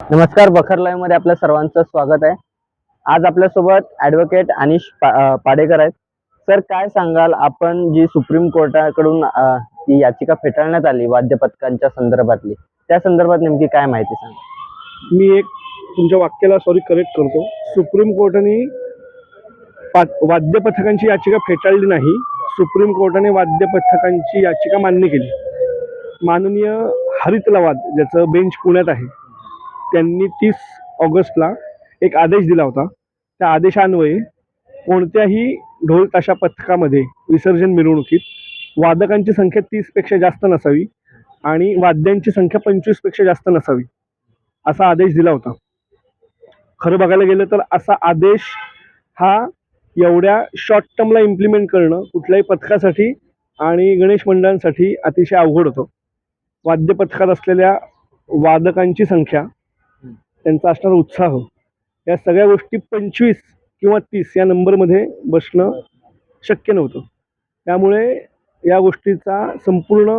नमस्कार बखर लाईव्हमध्ये आपल्या सर्वांचं स्वागत आहे. आज आपल्यासोबत ऍडव्होकेट अनिश पा- पाडेकर आहेत. सर काय सांगाल? आपण जी सुप्रीम कोर्टाकडून ती याचिका फेटाळण्यात आली वाद्य पथकांच्या संदर्भातली त्या संदर्भात नेमकी काय माहिती सांगा मी एक तुमच्या वाक्याला सॉरी करेक्ट करतो. सुप्रीम कोर्टाने वाद्यपथकांची वाद्य पथकांची याचिका फेटाळली नाही. सुप्रीम कोर्टाने वाद्य पथकांची याचिका मान्य केली. माननीय हरित लवाद ज्याचं बेंच पुण्यात आहे. त्यांनी तीस ऑगस्टला एक आदेश दिला होता. त्या आदेशान्वये कोणत्याही ढोल ताशा पथकामध्ये विसर्जन मिरवणुकीत वादकांची संख्या तीसपेक्षा जास्त नसावी आणि वाद्यांची संख्या पंचवीसपेक्षा जास्त नसावी असा आदेश दिला होता. खरं बघायला गेलं तर असा आदेश हा एवढ्या शॉर्ट टर्मला इम्प्लिमेंट करणं कुठल्याही पथकासाठी आणि गणेश मंडळांसाठी अतिशय अवघड होतं. वाद्य पथकात असलेल्या वादकांची संख्या त्यांचा असणारा उत्साह. या सगळ्या गोष्टी पंचवीस किंवा तीस या नंबरमध्ये बसणं शक्य नव्हतं. त्यामुळे या गोष्टीचा संपूर्ण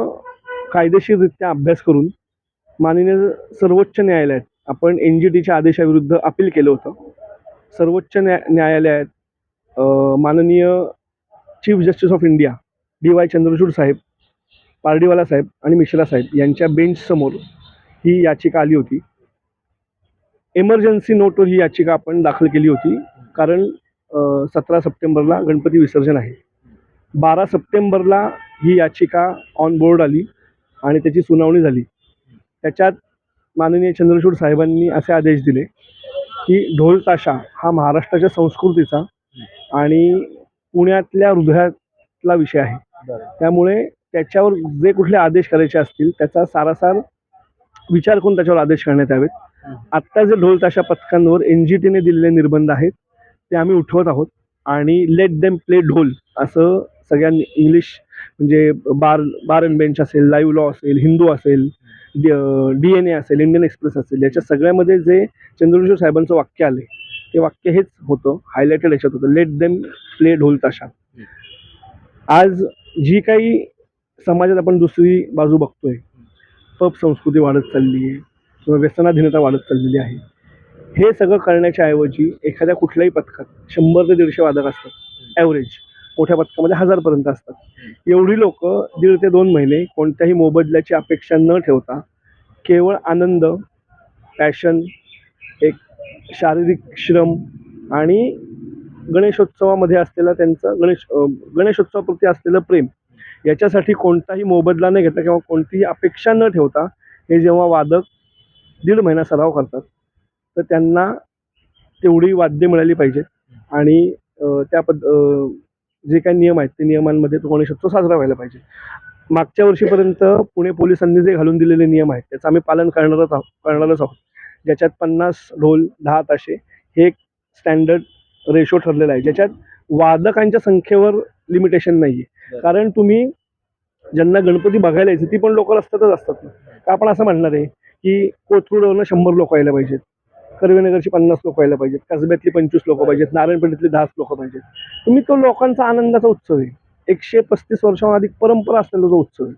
कायदेशीररित्या अभ्यास करून माननीय सर्वोच्च न्यायालयात आपण एन जी टीच्या आदेशाविरुद्ध अपील केलं होतं. सर्वोच्च न्या न्यायालयात माननीय chief justice of India D Y Chandrachud साहेब पारडीवाला साहेब आणि मिश्रा साहेब यांच्या बेंचसमोर ही याचिका आली होती. एमर्जन्सी नोटवर ही याचिका आपण दाखल केली होती. कारण सतरा सप्टेंबरला गणपती विसर्जन आहे. बारा सप्टेंबरला ही याचिका ऑन बोर्ड आली आणि त्याची सुनावणी झाली. त्याच्यात माननीय चंद्रचूड साहेबांनी असे आदेश दिले की ढोल ताशा हा महाराष्ट्राच्या संस्कृतीचा आणि पुण्यातल्या हृदयातला विषय आहे. त्यामुळे त्याच्यावर जे कुठले आदेश करायचे असतील त्याचा सारासार विचार करून त्याच्यावर आदेश करण्यात यावेत. आत्ता जे ढोल ताशा पथकांवर एन जी टीने दिलेले निर्बंध आहेत ते आम्ही उठवत आहोत आणि लेट देम प्ले ढोल असं सगळ्यांनी इंग्लिश म्हणजे बार बार अँड बेंच असेल लाईव्ह लॉ असेल हिंदू असेल डी एन ए असेल इंडियन एक्सप्रेस असेल याच्या सगळ्यामध्ये जे चंद्रशेखर साहेबांचं वाक्य आले ते वाक्य हेच होतं हायलायटेड याच्यात होतं लेट देम प्ले ढोल ताशा. आज जी काही समाजात आपण दुसरी बाजू बघतोय पब संस्कृती वाढत चालली आहे किंवा व्यसनाधीनता वाढत चाललेली आहे. हे सगळं करण्याच्या ऐवजी एखाद्या कुठल्याही पथकात शंभर ते दीडशे वादक असतात ॲव्हरेज मोठ्या पथकामध्ये हजारपर्यंत असतात. एवढी लोक दीड ते दोन महिने कोणत्याही मोबदल्याची अपेक्षा न ठेवता केवळ आनंद पॅशन एक शारीरिक श्रम आणि गणेशोत्सवामध्ये असलेला त्यांचं गणेश अं, गणेशोत्सवाप्रती असलेलं प्रेम याच्यासाठी कोणताही मोबदला न घेता किंवा कोणतीही अपेक्षा न ठेवता हे जेव्हा वादक दीड महिना सराव करतात तर त्यांना तेवढी वाद्य मिळाली पाहिजेत आणि त्या पद जे काही नियम आहेत ते नियमांमध्ये तो गणेशोत्सव साजरा व्हायला पाहिजे. मागच्या वर्षीपर्यंत पुणे पोलिसांनी जे घालून दिलेले नियम आहेत त्याचं आम्ही पालन करणारच आहोत करणारच आहोत. ज्याच्यात पन्नास ढोल दहा ताशे हे एक स्टँडर्ड रेशो ठरलेला आहे. ज्याच्यात वादकांच्या संख्येवर लिमिटेशन नाही आहे कारण तुम्ही ज्यांना गणपती बघायला यायचे ती पण लोक रस्त्यातच असतात ना. का आपण असं म्हणणार आहे की कोथरूडवरनं शंभर लोक यायला पाहिजेत कर्वेनगरची पन्नास लोक यायला पाहिजेत कसब्यातली पंचवीस लोक पाहिजेत नारायणपेठेतली दहाच लोक पाहिजेत. तुम्ही तो लोकांचा आनंदाचा उत्सव आहे. एकशे पस्तीस वर्षाहून अधिक परंपरा असलेला जो उत्सव आहे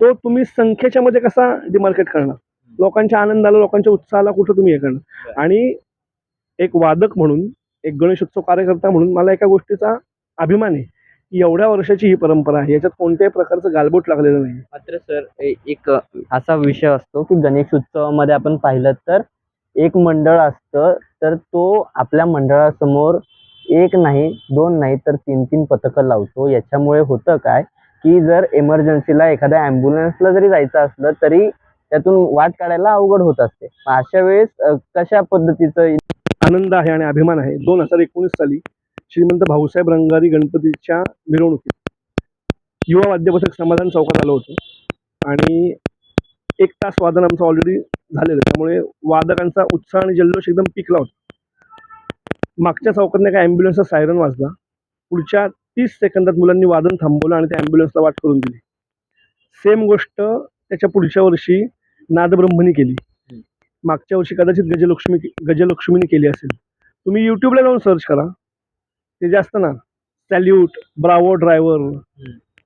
तो तुम्ही संख्येच्या मध्ये कसा डिमार्केट करणार? लोकांच्या आनंदाला लोकांच्या उत्साहाला कुठं तुम्ही हे करणार? आणि एक वादक म्हणून एक गणेशोत्सव कार्यकर्ता म्हणून मला एका गोष्टीचा अभिमान आहे. एवढ्या वर्षाची ही परंपरा आहे. याच्यात कोणत्याही प्रकारचं गालबोट लागलेलं नाही. मात्र सर ए- एक असा विषय असतो की गणेश उत्सवामध्ये आपण पाहिलं तर एक मंडळ असतं तर तो आपल्या मंडळासमोर एक नाही दोन नाही तर तीन तीन पथकं लावतो. याच्यामुळे होतं काय की जर एमर्जन्सीला एखाद्या ॲम्ब्युलन्सला जरी जायचं असलं तरी त्यातून वाट काढायला अवघड होत असते. मग अशा वेळेस अ, कशा पद्धतीचं आनंद आहे आणि अभिमान आहे? दोन हजार एकोणीस साली श्रीमंत भाऊसाहेब रंगारी गणपतीच्या मिरवणुकीत युवा वाद्यपथक समाधान चौकात आलं होतं. आणि एक तास वादन आमचं ऑलरेडी झालेलं त्यामुळे वादकांचा उत्साह आणि जल्लोष एकदम पिकला होता. मागच्या चौकातनं एका ॲम्ब्युलन्सचा सायरन वाजला. पुढच्या तीस सेकंदात मुलांनी वादन थांबवलं आणि त्या ॲम्ब्युलन्सला वाट करून दिली. सेम गोष्ट त्याच्या पुढच्या वर्षी नादब्रह्मनी केली. मागच्या वर्षी कदाचित गजलक्ष्मी गजलक्ष्मीने केली असेल. तुम्ही यूट्यूबला जाऊन सर्च करा. ते जे असतं ना. Salute bravo driver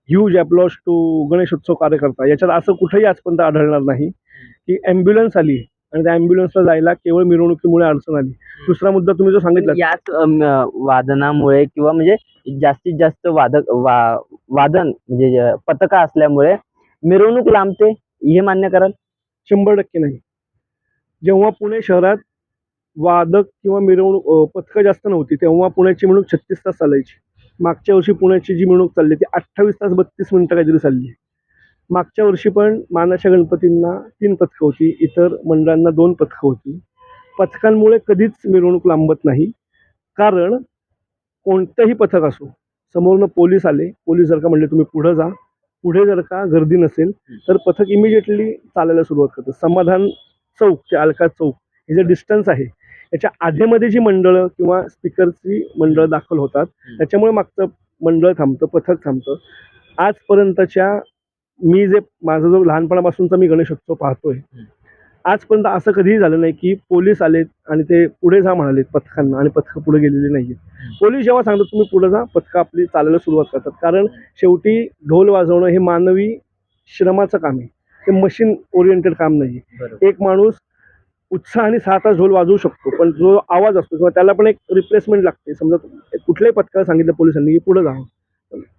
huge applause to Ganeshotsav कार्यकर्ता. याच्यात असं कुठेही आजपर्यंत आढळणार नाही की ॲम्ब्युलन्स आली आणि त्या ॲम्ब्युलन्सला जायला केवळ मिरवणुकीमुळे अडचण आली. दुसरा मुद्दा तुम्ही जो सांगितला याच वादनामुळे किंवा म्हणजे जास्तीत जास्त वादक वा वादन म्हणजे पथका असल्यामुळे मिरवणूक लांबते हे मान्य कराल? शंभर टक्के नाही. जेव्हा पुणे शहरात वादक किंवा मिरवणूक पथकं जास्त नव्हती. तेव्हा पुण्याची मिरवणूक छत्तीस तास चालायची. मागच्या वर्षी पुण्याची जी मिरवणूक चालली ती अठ्ठावीस तास बत्तीस मिनटं काहीतरी चालली. आहे मागच्या वर्षी पण मानाच्या गणपतींना तीन पथकं होती. इतर मंडळांना दोन पथकं होती. पथकांमुळे कधीच मिरवणूक लांबत नाही. कारण कोणतंही पथक असो समोरनं पोलीस आले पोलीस जर का म्हणले तुम्ही पुढं जा. पुढे जर का गर्दी नसेल तर पथक इमिजिएटली चालायला सुरुवात करतं. समाधान चौक ते अलका चौक हे जे डिस्टन्स आहे याच्या आधीमध्ये जी मंडळं किंवा स्पीकरची मंडळं दाखल होतात त्याच्यामुळे मागचं मंडळ थांबतं पथक थांबतं. आजपर्यंतच्या मी जे माझं जो लहानपणापासूनचा मी गणेशोत्सव पाहतोय आजपर्यंत असं कधीही झालं नाही की पोलीस आलेत आणि ते पुढे जा म्हणालेत पथकांना आणि पथकं पुढे गेलेली नाहीये पोलीस जेव्हा सांगतात तुम्ही पुढे जा पथकं आपली चालायला सुरुवात करतात. कारण शेवटी ढोल वाजवणं हे मानवी श्रमाचं काम आहे. ते मशीन ओरिएंटेड काम नाही एक माणूस उत्साहाने सहा तास ढोल वाजवू शकतो पण जो आवाज असतो किंवा त्याला पण एक रिप्लेसमेंट लागते. समजा कुठल्याही पथकाला सांगितलं पोलिसांनी की पुढे जावं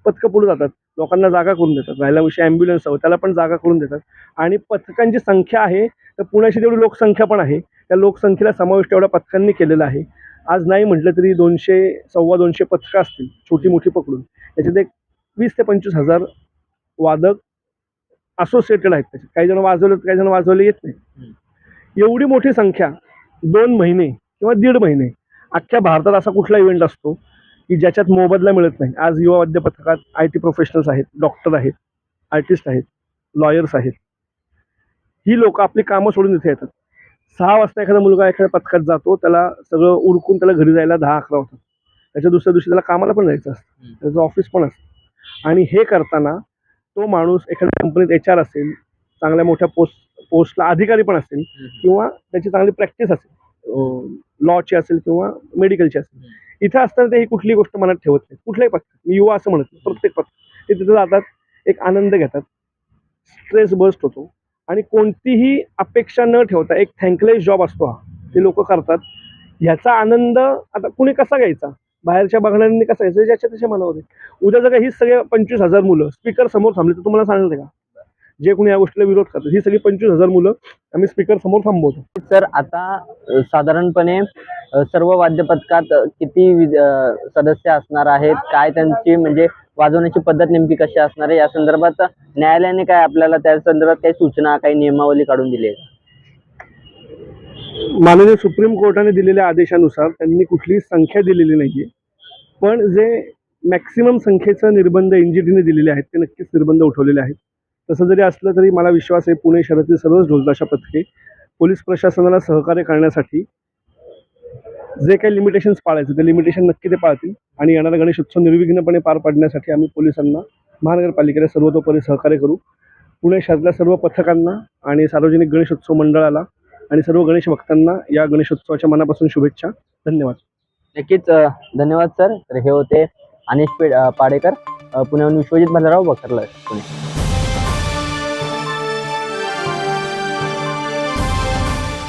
पथकं पुढे जातात लोकांना जागा करून देतात राहिला विषय ॲम्ब्युलन्स हवं त्याला पण जागा करून देतात. आणि पथकांची संख्या आहे तर पुण्याची तेवढी लोकसंख्या पण आहे. त्या लोकसंख्येला समाविष्ट एवढ्या पथकांनी केलेला आहे. आज नाही म्हटलं तरी दोनशे सव्वा दोनशे पथकं असतील छोटी मोठी पकडून. याच्यात एक वीस ते पंचवीस हजार वादक असोसिएटेड आहेत. त्याच्यात काही जण वाजवले काही जण वाजवले येत नाही. एवढी मोठी संख्या दोन महिने किंवा दीड महिने अख्ख्या भारतात असा कुठला इव्हेंट असतो की ज्याच्यात मोबदला मिळत नाही. आज युवा वाद्य पथकात आय टी प्रोफेशनल्स आहेत डॉक्टर आहेत आर्टिस्ट आहेत लॉयर्स आहेत. ही लोक आपली कामं सोडून इथे येतात. सहा वाजता एखादा मुलगा एखाद्या पथकात जातो त्याला सगळं उरकून त्याला घरी जायला दहा अकरा होतात त्याच्या दुसऱ्या दिवशी त्याला कामाला पण जायचं असतं. त्याचं ऑफिस पण असतं. आणि हे करताना तो माणूस एखाद्या कंपनीत एच आर असेल चांगल्या मोठ्या पोस्ट पोस्टला अधिकारी पण असेल किंवा त्याची चांगली प्रॅक्टिस असेल लॉची असेल किंवा मेडिकलची असेल. इथं असताना ते ही कुठली गोष्ट मनात ठेवत नाही कुठल्याही पथक मी युवा असं म्हणत नाही प्रत्येक पथक ते तिथं जातात एक आनंद घेतात. स्ट्रेस बस्ट होतो. आणि कोणतीही अपेक्षा न ठेवता एक थँकलेस जॉब असतो हा. ते लोक करतात. ह्याचा आनंद आता कुणी कसा घ्यायचा? बाहेरच्या बघणाऱ्यांनी कसा घ्यायचा? ज्याच्या त्याच्या मनावर उद्या जर का ही सगळे पंचवीस हजार मुलं स्पीकर समोर थांबले तर तुम्हाला सांगते का? जे कोणी या गोष्टीला विरोध करतात ही सगळी पंचवीस हजार मुलं आम्ही स्पीकर समोर थांबवतो. सर आता साधारणपणे सर्व वाद्य पथकात अ, किती सदस्य असणार आहेत? काय त्यांची म्हणजे वाजवण्याची पद्धत नेमकी कशी असणार आहे? या संदर्भात न्यायालयाने काय आपल्याला त्या संदर्भात काही सूचना काही नियमावली काढून दिली आहे माननीय सुप्रीम कोर्टाने दिलेल्या आदेशानुसार त्यांनी कुठलीही संख्या दिलेली नाहीये. पण जे मॅक्सिमम संख्येचं निर्बंध एन जी टीने दिलेले आहेत ते नक्कीच निर्बंध उठवलेले आहेत. तसं जरी असलं तरी मला विश्वास आहे पुणे शहरातील सर्वच ढोलताशा पथके पोलीस प्रशासनाला सहकार्य करण्यासाठी जे काही लिमिटेशन्स पाळायचे ते लिमिटेशन नक्की ते पाळतील. आणि येणारा गणेशोत्सव निर्विघ्नपणे पार पाडण्यासाठी आम्ही पोलिसांना महानगरपालिकेला सर्वतोपरी सहकार्य करू. पुणे शहरातल्या सर्व पथकांना आणि सार्वजनिक गणेशोत्सव मंडळाला आणि सर्व गणेश भक्तांना या गणेशोत्सवाच्या मनापासून शुभेच्छा. धन्यवाद. नक्कीच धन्यवाद सर. तर हे होते अनिश पे पाडेकर पुण्याहून विश्वजित भद्रराव बखरला पुणे.